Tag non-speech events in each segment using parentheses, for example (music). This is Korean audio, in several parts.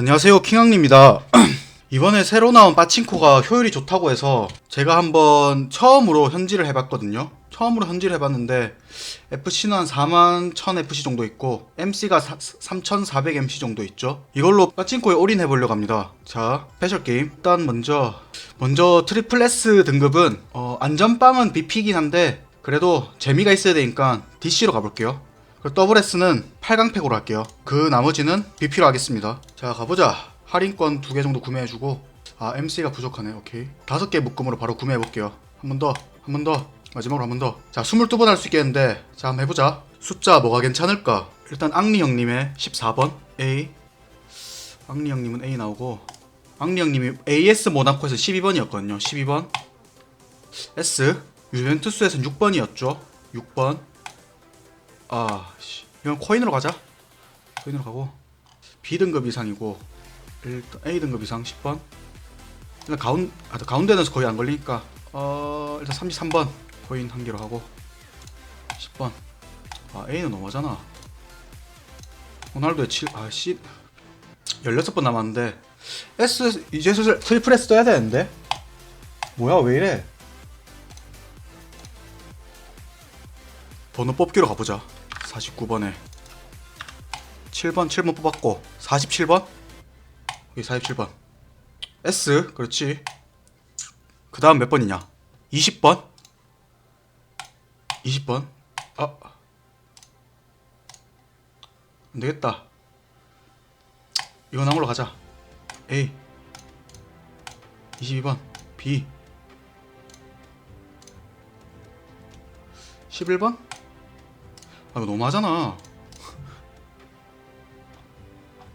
안녕하세요 킹왕입니다. (clears throat) 이번에 새로 나온 빠친코가 효율이 좋다고 해서 제가 한번 처음으로 현질을 해봤거든요. 처음으로 현질을 해봤는데 FC는 한 4만 1000 FC 정도 있고 MC가 3400 MC 정도 있죠. 이걸로 빠친코에 올인해보려고 합니다. 자 스페셜 게임. 일단 먼저 먼저 트리플 S 등급은 어, 안전빵은 BP긴 한데 그래도 재미가 있어야 되니까 DC로 가볼게요. 그리고 더블 S는 8강팩으로 할게요. 그 나머지는 BP로 하겠습니다. 자, 가보자. 할인권 두 개 정도 구매해주고. 아, MC가 부족하네. 오케이. 다섯 개 묶음으로 바로 구매해볼게요. 한 번 더. 한 번 더. 마지막으로 한 번 더. 자, 22번 할 수 있겠는데. 자, 한번 해보자. 숫자 뭐가 괜찮을까? 일단 앙리 형님의 14번. A. 앙리 형님은 A 나오고. 앙리 형님이 AS 모나코에서 12번이었거든요. 12번. S. 유벤투스에서는 6번이었죠. 6번. 아, 씨. 이건 코인으로 가자. 코인으로 가고. B등급 이상이고, A등급 이상 10번. 일단 가운, 아, 가운데는 거의 안 걸리니까, 어, 일단 33번. 코인 한 개로 하고, 10번. 아, A는 너무하잖아. 호날두의 7, 아, C. 16번 남았는데, S, 이제 슬슬 트리플 S 떠야 되는데? 뭐야, 왜 이래? 번호 뽑기로 가보자. 49번에 7번 7번 뽑았고 47번? 여기 47번. S 그렇지. 그 다음 몇 번이냐? 20번? 20번? 아. 안되겠다. 이거 나물로 가자. A. 22번. B. 11번? 아 이거 너무하잖아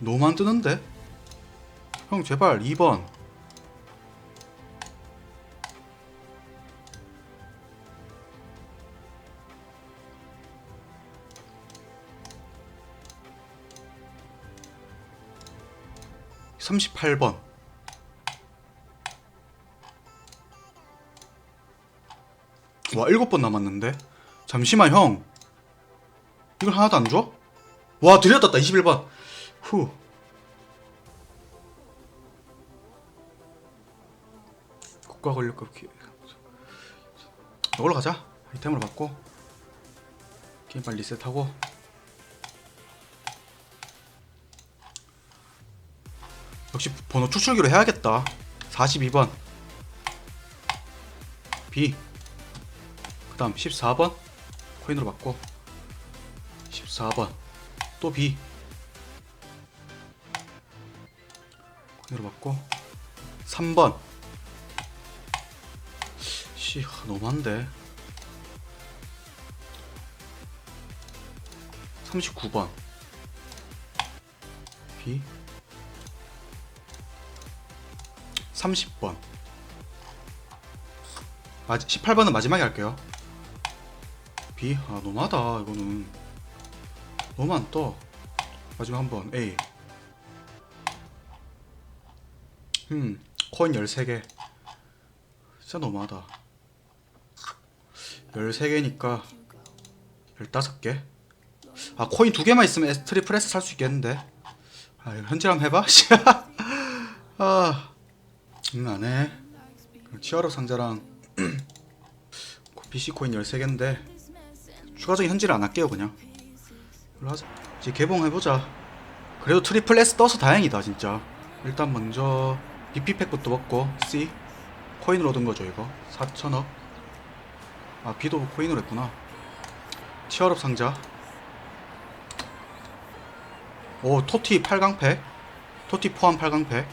안 뜨는데? 형 제발 2번. (38번) 와 일곱 번 남았는데? 잠시만 형. 이걸 하나도 안 줘? 와 떴다 21번 후. 국가 권력급 기 이걸로 가자. 아이템으로 받고. 게임 빨리 리셋하고. 역시 번호 추출기로 해야겠다. 42번. B 그 다음 14번. 코인으로 받고. 14번. 또 B 받고 3번. 씨 하, 너무한데. 39번. B 30번. 마 18번은 마지막에 할게요. B 아 너무하다 이거는. 너무 안 떠. 마지막 한 번. A. 음 코인 13개. 진짜 너무하다. 13개니까 15개. 아 코인 두 개만 있으면 S 트리플 S 살 수 있겠는데. 아 이거 현질 한번 해봐. (laughs) 아, 음 안 해. 치어럽 상자랑 (clears throat) BC 코인 13개인데 추가적인 현질을 안 할게요 그냥. 이제 개봉해보자. 그래도 트리플 S 떠서 다행이다, 진짜. 일단 먼저 BP 팩 부터 먹고 C 코인으로 얻은 거죠, 이거. 4천억. 아, B도 코인으로 했구나. 치얼업 상자. 오, 토티 8강팩. 토티 포함 8강팩.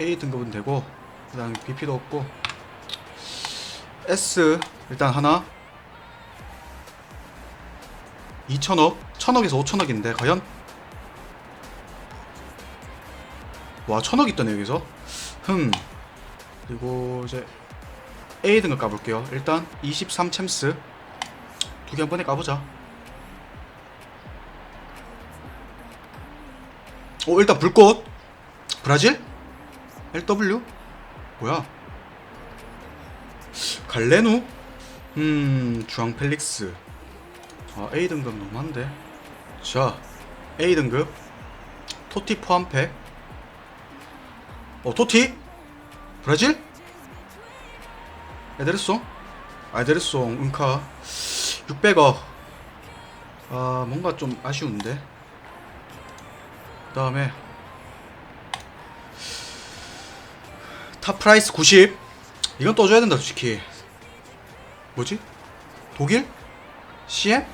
A 등급은 되고, 그 다음에 BP도 없고. S 일단 하나. 2천억, 1000억에서 5천억인데 과연? 와 1000억 있다네 여기서 흠. 그리고 이제 A 등급 까볼게요. 일단 23 챔스. 두 개 한 번에 까보자. 오 일단 불꽃. 브라질? LW? 뭐야? 갈레누? 음 주앙 펠릭스. 아 A 등급 너무한데. 자 A 등급. 토티 포함팩 어 토티? 브라질? 에데르송? 아, 에데르송 은카 600억 아 뭔가 좀 아쉬운데 그 다음에 탑 프라이스 90 이건 떠줘야 된다 솔직히 뭐지? 독일? CM?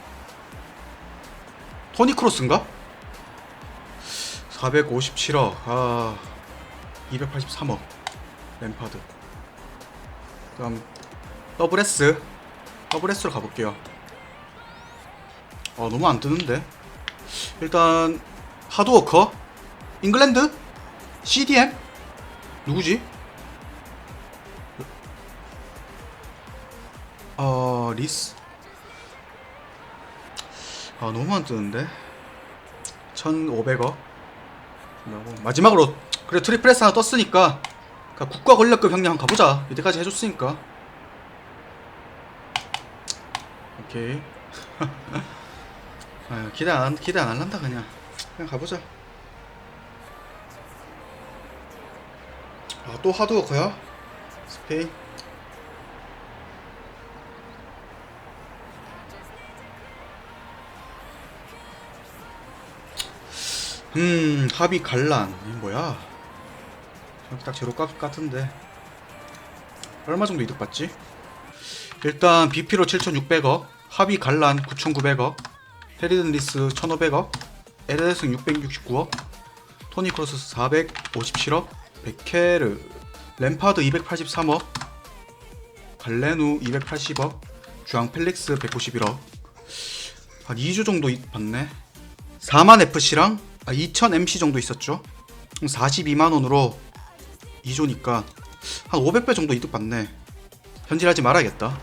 토니 크로스인가? 457억 아 283억 램파드. 그다음 더블 S 더블 S로 가볼게요. 아 너무 안 뜨는데? 일단 하드워커 잉글랜드 CDM 누구지? 어 리스? 아 너무 안 뜨는데? 1500억? 그리고 마지막으로 그래 트리플 S 하나 떴으니까 그러니까 국가 권력급 형량 가보자. 이때까지 해줬으니까. 오케이. (laughs) 아 기대 안 기대 안 할란다 그냥. 그냥 가보자. 아 또 하드워커야? 스페인? 음 합의 갈란. 이 뭐야 여기 딱 제로 값 같은데. 얼마 정도 이득 받지? 일단 BP로 7,600억 합의 갈란 9,900억 페리든 리스 1,500억 에르데슨 669억 토니 크로스 457억 베케르 램파드 283억 갈레누 280억 주앙 펠릭스 191억. 한 2주 정도 이- 받네. 4만 FC랑 아, 2000 MC 정도 있었죠. 42만 원으로 2조니까 한 500배 정도 이득 받네. 현질하지 말아야겠다